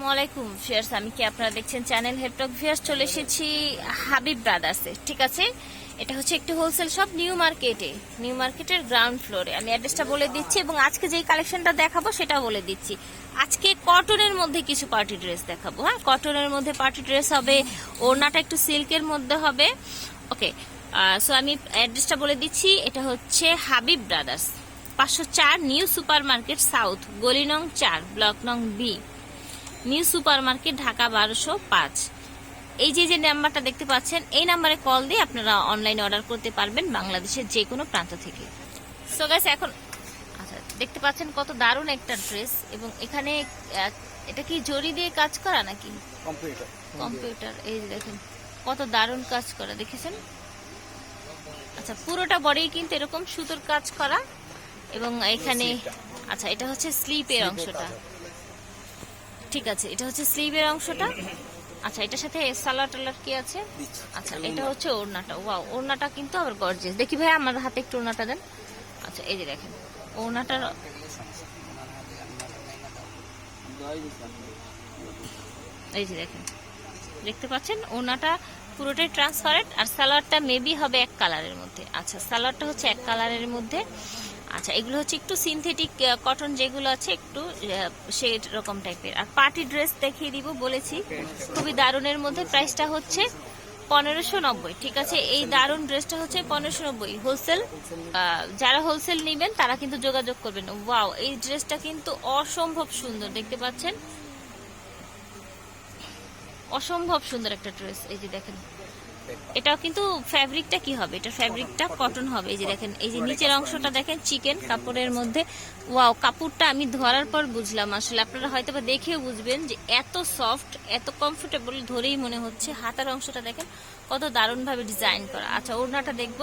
আসসালামাইকুম ফিয়ার্স আমি কি আপনারা দেখছেন চ্যানেল হেডটক ফিয়ার্স চলে এসেছি হাবিব ব্রাদার্সে, ঠিক আছে? এটা হচ্ছে একটি হোলসেল শপ নিউ মার্কেটে নিউ মার্কেটের গ্রাউন্ড ফ্লোরে আমি অ্যাড্রেসটা বলে দিচ্ছি এবং আজকে যেই কালেকশনটা দেখাবো সেটা বলে দিচ্ছি। আজকে কটনের মধ্যে কিছু পার্টি ড্রেস দেখাবো হ্যাঁ? কটনের মধ্যে পার্টি ড্রেস হবে, ওড়নাটা একটু সিল্কের মধ্যে হবে। ওকে সো আমি অ্যাড্রেসটা বলে দিচ্ছি, এটা হচ্ছে হাবিব ব্রাদার্স, পাঁচশো চার নিউ সুপার মার্কেট সাউথ গলি নং চার ব্লক নং B new super market Dhaka বারোশো পাঁচ। এই যে যে নাম্বারটা দেখতে পাচ্ছেন এই নাম্বারে কল দিয়ে আপনারা অনলাইনে অর্ডার করতে পারবেন বাংলাদেশের যে কোনো প্রান্ত থেকে। সো গাইস এখন আচ্ছা দেখতে পাচ্ছেন কত দারুণ একটা ড্রেস এবং এখানে এটা কি জরি দিয়ে কাজ করা নাকি? কম্পিউটার কম্পিউটার এই যে দেখেন কত দারুণ কাজ করা দেখেছেন? আচ্ছা পুরোটা বডি কিন্তু এরকম সুতোর কাজ করা এবং এখানে আচ্ছা এটা হচ্ছে স্লিপের অংশটা। ঠিক আছে এটা হচ্ছে স্লিভের অংশটা। আচ্ছা এটার সাথে সালার টালার কি আছে? আচ্ছা এটা হচ্ছে ওড়নাটা। ওয়াও ওড়নাটা কিন্তু আবার গর্জিয়াস দেখি ভাই আমার হাতে একটু ওড়নাটা দেন। আচ্ছা এই যে দেখেন ওড়নাটার এই যে দেখেন দেখতে পাচ্ছেন? ওনাটা পুরোটাই ট্রান্সপারেন্ট আর সালোয়ারটা মেবি হবে এক কালারের মধ্যে। আচ্ছা সালোয়ারটা হচ্ছে এক কালারের মধ্যে। আচ্ছা এগুলো হচ্ছে একটু সিনথেটিক কটন যেগুলো আছে একটু সেই রকম টাইপের আর পার্টি ড্রেস দেখিয়ে দিব, বলেছি। খুবই দারুণের মধ্যে প্রাইসটা হচ্ছে পনেরোশো নব্বই, ঠিক আছে? এই দারুণ ড্রেসটা হচ্ছে পনেরোশো নব্বই। হোলসেল যারা হোলসেল নেবেন, তারা কিন্তু যোগাযোগ করবেন। ওয়াও এই ড্রেসটা কিন্তু অসম্ভব সুন্দর, দেখতে পাচ্ছেন? অসম্ভব সুন্দর একটা ড্রেস এই যে দেখেন। এটাও কিন্তু ফ্যাব্রিকটা কি হবে? এটা ফ্যাব্রিকটা কটন হবে এই যে দেখেন এই যে নিচের অংশটা দেখেন চিকেন কাপড়ের মধ্যে। ওয়াও কাপড়টা আমি ধরার পর বুঝলাম আসলে আপনারা হয়তো বা দেখেও বুঝবেন যে এত সফট এত কমফোর্টেবল ধরেই মনে হচ্ছে হাতার অংশটা দেখেন কত দারুণ ভাবে ডিজাইন করা। আচ্ছা ওড়নাটা দেখব।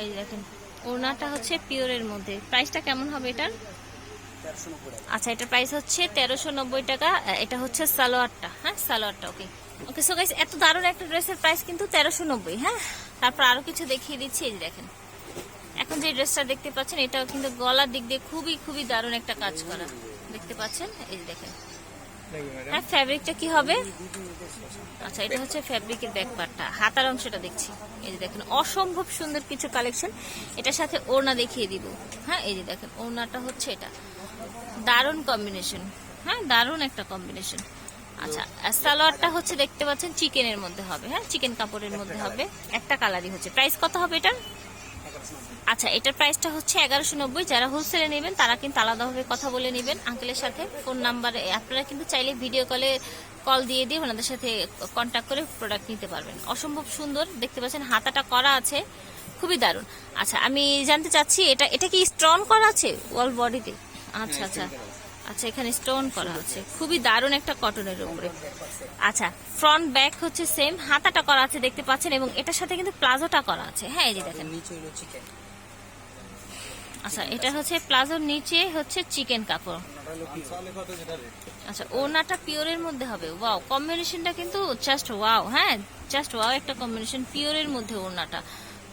এই যে দেখেন ওড়নাটা হচ্ছে পিওরের মধ্যে। প্রাইসটা কেমন হবে এটার? আচ্ছা এটার প্রাইস হচ্ছে তেরোশো নব্বই টাকা। এটা হচ্ছে সালোয়ারটা। হ্যাঁ সালোয়ারটা ওকে ওকে সো গাইস এত দারুণ একটা ড্রেসের প্রাইস কিন্তু তেরোশো নব্বই হ্যাঁ? তারপর আরও কিছু দেখিয়ে দিচ্ছি এই দেখেন। এখন যে ড্রেসটা দেখতে পাচ্ছেন এটাও কিন্তু গলার দিক দিয়ে খুবই খুবই দারুণ একটা কাজ করা। দেখতে পাচ্ছেন? এই দেখেন। হ্যাঁ ফ্যাব্রিকটা কি হবে? আচ্ছা এটা হচ্ছে ফ্যাব্রিকের ব্যাক পার্টটা হাতার অংশটা দেখছি। এই যে দেখেন অসম্ভব সুন্দর কিছু কালেকশন এটার সাথে ওড়না দেখিয়ে দিব। হ্যাঁ এই যে দেখেন ওড়নাটা হচ্ছে এটা। দারুণ কম্বিনেশন হ্যাঁ দারুণ একটা কম্বিনেশন আচ্ছা সালোয়ারটা হচ্ছে দেখতে পাচ্ছেন চিকেনের মধ্যে হবে হ্যাঁ চিকেন কাপড়ের মধ্যে হবে। একটা কালারই হচ্ছে। প্রাইস কত হবে এটার? আচ্ছা এটার প্রাইসটা হচ্ছে এগারোশো নব্বই। যারা হোলসেলে নেবেন তারা কিন্তু আলাদাভাবে কথা বলে নেবেন। আঙ্কেলের সাথে ফোন নাম্বারে আপনারা কিন্তু চাইলে ভিডিও কলে কল দিয়ে দিয়ে ওনাদের সাথে কন্ট্যাক্ট করে প্রোডাক্ট নিতে পারবেন। অসম্ভব সুন্দর দেখতে পাচ্ছেন হাতাটা করা আছে খুবই দারুণ। আচ্ছা আমি জানতে চাচ্ছি এটা এটা কি স্ট্রং করা আছে? ওয়াল বডিতে আচ্ছা আচ্ছা। আচ্ছা এখানে স্টোন করা আছে। খুবই দারুণ একটা কটনের উপরে। আচ্ছা ফ্রন্ট ব্যাক হচ্ছে সেম হাতাটা করা আছে দেখতে পাচ্ছেন এবং এটার সাথে কিন্তু প্লাজোটা করা আছে। হ্যাঁ এই যে দেখেন। আচ্ছা এটা হচ্ছে প্লাজোর নিচে হচ্ছে চিকেন কাপড়। আচ্ছা ওনাটা পিওরের মধ্যে হবে। ওয়াও কম্বিনেশনটা কিন্তু জাস্ট ওয়াও হ্যাঁ জাস্ট ওয়াও একটা কম্বিনেশন পিওরের মধ্যে ওনাটা।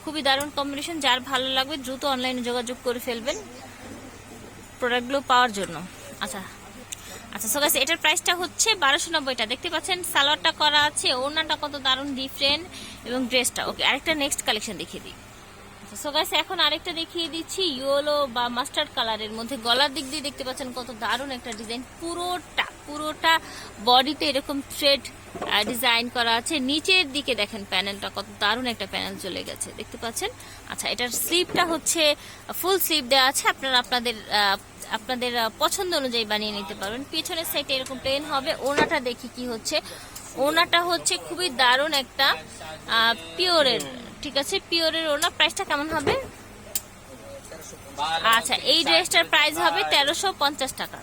খুবই দারুণ কম্বিনেশন যার ভালো লাগবে দ্রুত অনলাইনে যোগাযোগ করে ফেলবেন। প্রোডাক্টগুলো পাওয়ার জন্য। আচ্ছা। আচ্ছা সো গাইস এটার প্রাইসটা হচ্ছে বারোশো নব্বইটা। দেখতে পাচ্ছেন, সালোয়ারটা করা আছে, ওড়নাটা কত দারুণ ডিফারেন্ট এবং ড্রেসটা ওকে আরেকটা নেক্সট কালেকশন দেখিয়ে দিই। সো গাইস এখন আরেকটা দেখিয়ে দিচ্ছি ইয়েলো বা মাস্টার্ড কালারের মধ্যে। গলার দিক দিয়ে দেখতে পাচ্ছেন কত দারুণ একটা ডিজাইন পুরোটা পুরোটা বডিতে এরকম থ্রেড ডিজাইন করা আছে। নিচের দিকে দেখেন প্যানেলটা কত দারুণ একটা প্যানেল চলে গেছে। দেখতে পাচ্ছেন? আচ্ছা এটার স্লিপটা হচ্ছে ফুল স্লিপ দেওয়া আছে। আপনারা আপনাদের আপনাদের পছন্দ অনুযায়ী বানিয়ে নিতে পারবেন। পিছনের সাইডে এরকম প্লেন হবে। ওনাটা দেখি কি হচ্ছে। ওনাটা হচ্ছে খুবই দারুণ একটা পিওরের, ঠিক আছে? পিওরের ওনা প্রাইসটা কেমন হবে? আচ্ছা এই ড্রেসটার প্রাইস হবে তেরোশো টাকা।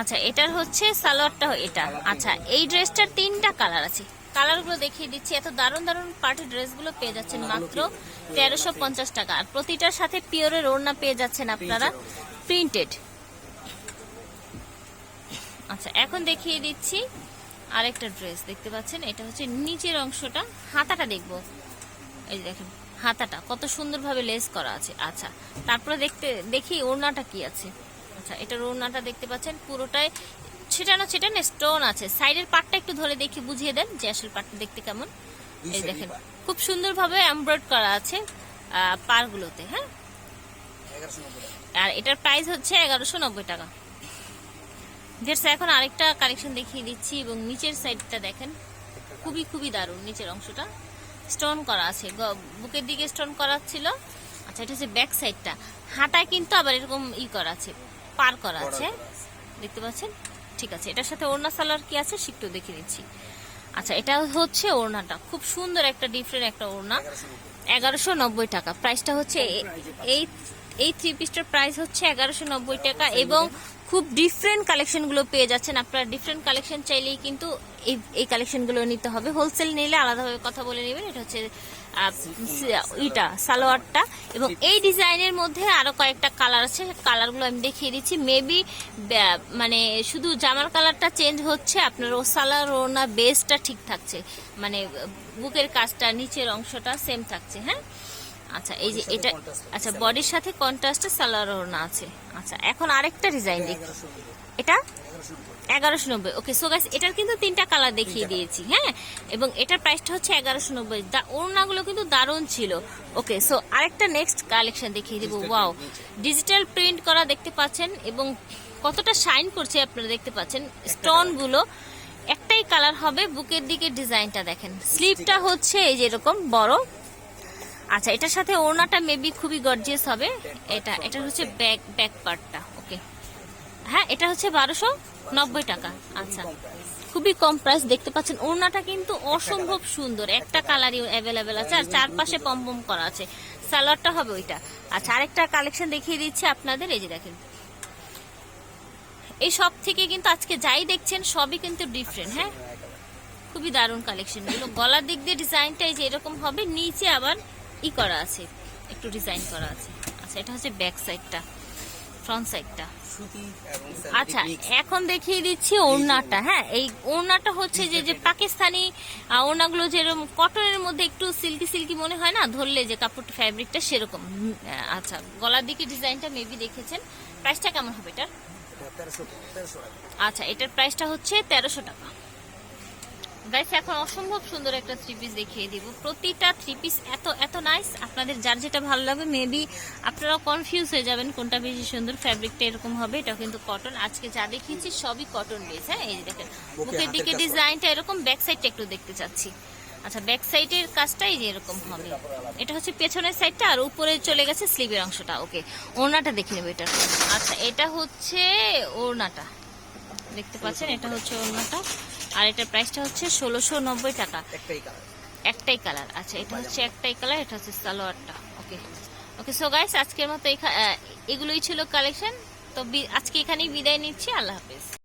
আচ্ছা এটার হচ্ছে সালোয়ারটা, এটা। আচ্ছা এই ড্রেসটার তিনটা কালার আছে। কালারগুলো দেখিয়ে দিচ্ছি। এত দারুণ দারুণ পার্টি ড্রেসগুলো পেয়ে যাচ্ছেন মাত্র তেরোশো পঞ্চাশ টাকা। আর প্রতিটার সাথে পিওরের ওড়না পেয়ে যাচ্ছেন আপনারা প্রিন্টেড। আচ্ছা এখন দেখিয়ে দিচ্ছি আরেকটা ড্রেস। দেখতে পাচ্ছেন, এটা হচ্ছে নিচের অংশটা। হাতাটা দেখব। এই দেখেন, হাতাটা। কত সুন্দরভাবে লেস করা আছে। আচ্ছা তারপরে দেখতে, দেখি ওড়নাটা কি আছে। আচ্ছা এটা রোনাটা দেখতে পাচ্ছেন পুরোটাই ছিটানো ছিটানো স্টোন আছে। সাইডের পাটটা একটু ধরে দেখি বুঝিয়ে দেন যে আসল পাটটা দেখতে কেমন। এই দেখেন খুব সুন্দরভাবে এমব্রয়েড করা আছে পারগুলোতে হ্যাঁ? আর এটার প্রাইস হচ্ছে এগারোশো নব্বই টাকা। ভিয়ার্স এখন আরেকটা কালেকশন দেখিয়ে দিচ্ছি এবং নিচের সাইডটা দেখেন। খুবই খুবই দারুণ নিচের অংশটা। স্টোন করা আছে বুকের দিকে স্টোন করা ছিল। আচ্ছা এটা হচ্ছে ব্যাক সাইডটা হাতায় কিন্তু আবার এরকম ই করা আছে। পার করা আছে। দেখতে পাচ্ছেন? ঠিক আছে এটার সাথে ওড়না সালোয়ার কি আছে একটু দেখে দিচ্ছি আচ্ছা এটা হচ্ছে ওড়নাটা। খুব সুন্দর একটা ডিফারেন্ট একটা ওড়না। এগারোশো নব্বই টাকা। প্রাইসটা হচ্ছে এই এই থ্রি পিসটার প্রাইস হচ্ছে এগারোশো নব্বই টাকা এবং খুব ডিফারেন্ট কালেকশনগুলো পেয়ে যাচ্ছেন। আপনারা ডিফারেন্ট কালেকশন চাইলেই কিন্তু এই এই কালেকশনগুলো নিতে হবে। হোলসেল নিলে আলাদাভাবে কথা বলে নেবেন। এটা হচ্ছে ইটা সালোয়ারটা। এবং এই ডিজাইনের মধ্যে আরও কয়েকটা কালার আছে। কালারগুলো আমি দেখিয়ে দিচ্ছি। মেবি মানে শুধু জামার কালারটা চেঞ্জ হচ্ছে আপনার ও সালোয়ার ওনা বেসটা ঠিক থাকছে। মানে বুকের কাজটা নিচের অংশটা সেম থাকছে হ্যাঁ? আচ্ছা এই যে এটা আচ্ছা বডির সাথে কন্ট্রাস্টে সালোয়ার ওড়না আছে। আচ্ছা এখন আরেকটা ডিজাইন দেখি। এটা? এগারোশো নব্বই। ওকে সো গাইস এটার কিন্তু তিনটা কালার দেখিয়ে দিয়েছি হ্যাঁ? এবং এটার প্রাইসটা হচ্ছে এগারোশো নব্বই। ওড়নাগুলো কিন্তু দারুণ ছিল। ওকে সো আরেকটা নেক্সট কালেকশন দেখিয়ে দিব। ওয়াও ডিজিটাল প্রিন্ট করা দেখতে পাচ্ছেন এবং কতটা শাইন করছে আপনারা দেখতে পাচ্ছেন। স্টোনগুলো একটাই কালার হবে বুকের দিকে ডিজাইনটা দেখেন। স্লিপটা হচ্ছে এই যে এরকম বড়। আচ্ছা এটার সাথে ওড়নাটা মেবি খুবই গর্জিয়াস হবে। এটা এটা হচ্ছে ব্যাক ব্যাক পার্টটা হ্যাঁ এটা হচ্ছে বারোশো নব্বই টাকা। আচ্ছা খুবই কম প্রাইস দেখতে পাচ্ছেন, ওড়নাটা কিন্তু অসম্ভব সুন্দর। একটা কালারই অ্যাভেলেবেল আছে, আর চারপাশে পম পম করা আছে। সালোয়ারটা হবে ওইটা। আচ্ছা আরেকটা কালেকশন দেখিয়ে দিচ্ছি আপনাদের, এই যে দেখেন। এই সব থেকে কিন্তু আজকে যাই দেখছেন, সবই কিন্তু ডিফারেন্ট হ্যাঁ? খুবই দারুণ কালেকশন এগুলো গলার দিক দিয়ে ডিজাইনটা এই যে এরকম হবে, নিচে আবার ই করা আছে, একটু ডিজাইন করা আছে। আচ্ছা এটা হচ্ছে ব্যাক সাইডটা ফ্রন্ট সাইডটা আচ্ছা এখন দেখিয়ে দিচ্ছি ওড়নাটা। হ্যাঁ এই ওড়নাটা হচ্ছে যে যে পাকিস্তানি ওড়নাগুলো যেরকম কটনের মধ্যে একটু সিল্কি সিল্কি মনে হয় না ধরলে যে কাপড়টা ফ্যাব্রিকটা সেরকম। আচ্ছা গলার দিকে ডিজাইনটা মেবি দেখেছেন। প্রাইসটা কেমন হবে এটার? আচ্ছা এটার প্রাইসটা হচ্ছে তেরোশো টাকা। গাইস এখন অসম্ভব সুন্দর একটা থ্রি পিস দেখিয়ে দিব। প্রতিটা থ্রি পিস এত এত নাইস আপনাদের যার যেটা ভালো লাগবে মেবি আপনারাও কনফিউজ হয়ে যাবেন কোনটা বেশি সুন্দর ফ্যাব্রিকটা এরকম হবে এটা কিন্তু কটন আজকে যা দেখিয়েছি সবই কটন বেস হ্যাঁ? এই দেখেন বুকের দিকে ডিজাইনটা এরকম ব্যাক সাইডটা একটু দেখতে চাচ্ছি। আচ্ছা ব্যাক সাইডের কাজটাই এরকম হবে। এটা হচ্ছে পেছনের সাইডটা আর উপরে চলে গেছে স্লিভের অংশটা ওকে ওড়নাটা দেখে নেব এটা আচ্ছা এটা হচ্ছে ওড়নাটা। দেখতে পাচ্ছেন এটা হচ্ছে ওড়নাটা। আর এটার প্রাইসটা হচ্ছে ষোলোশো নব্বই টাকা। একটাই কালার একটাই কালার আচ্ছা এটা হচ্ছে একটাই কালার এটা হচ্ছে সালোয়ারটা। ওকে। ওকে সো গাইস আজকের মতো এগুলোই ছিল কালেকশন তো আজকে এখানেই বিদায় নিচ্ছি। আল্লাহ হাফেজ।